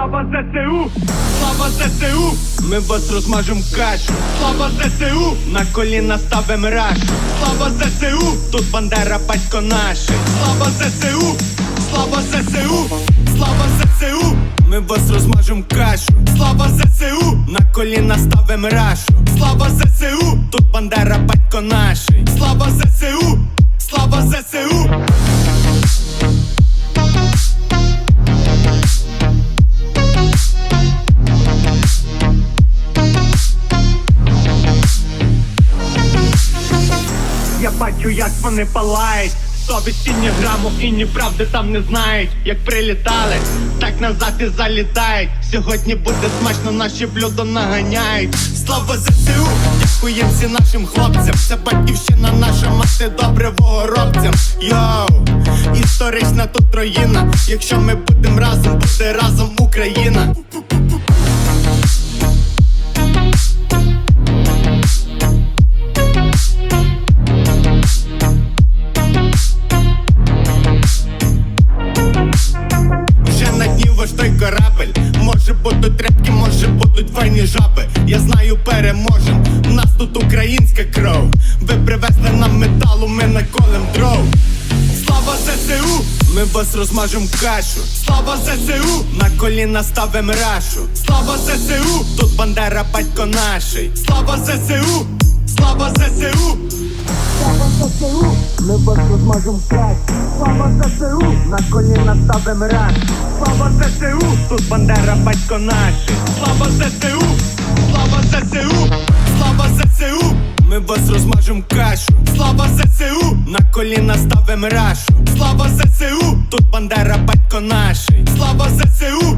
Слава ЗСУ! Слава ЗСУ! Ми вас розмажем кашу! Слава ЗСУ! На коліна ставим рашу! Слава ЗСУ! Тут бандера батько наший! Слава ЗСУ! Слава ЗСУ! Слава ЗСУ! Ми вас розмажем кашу! Слава ЗСУ! На коліна ставим рашу! Слава ЗСУ! Тут бандера батько наший! Бачу, як вони палають. Совісті ні граму і ні правди там не знають. Як прилітали, так назад і залітають. Сьогодні буде смачно, наші блюдо наганяють. Слава ЗСУ! Дякуєм всі нашим хлопцям. Це батьківщина наша мати добре вогоробцям. Йоу, історична тут руїна. Якщо ми будемо разом, буде разом Україна. Будуть тряпки, може будуть файні жаби Я знаю, переможем, у нас тут українська кров Ви привезли нам металу, ми наколем дров Слава ЗСУ! Ми вас розмажем кашу Слава ЗСУ! На коліна ставим рашу Слава ЗСУ! Тут бандера батько наший Слава ЗСУ! Слава ЗСУ! Ми вас розмажем кашу Слава ЗСУ! На коліна ставим раш Слава ЗСУ! Тут бандера батько наший Слава ЗСУ! Слава ЗСУ! Слава ЗСУ! Ми вас розмажем кашу Слава ЗСУ! На коліна ставим рашу Слава ЗСУ! Тут бандера батько наший Слава ЗСУ!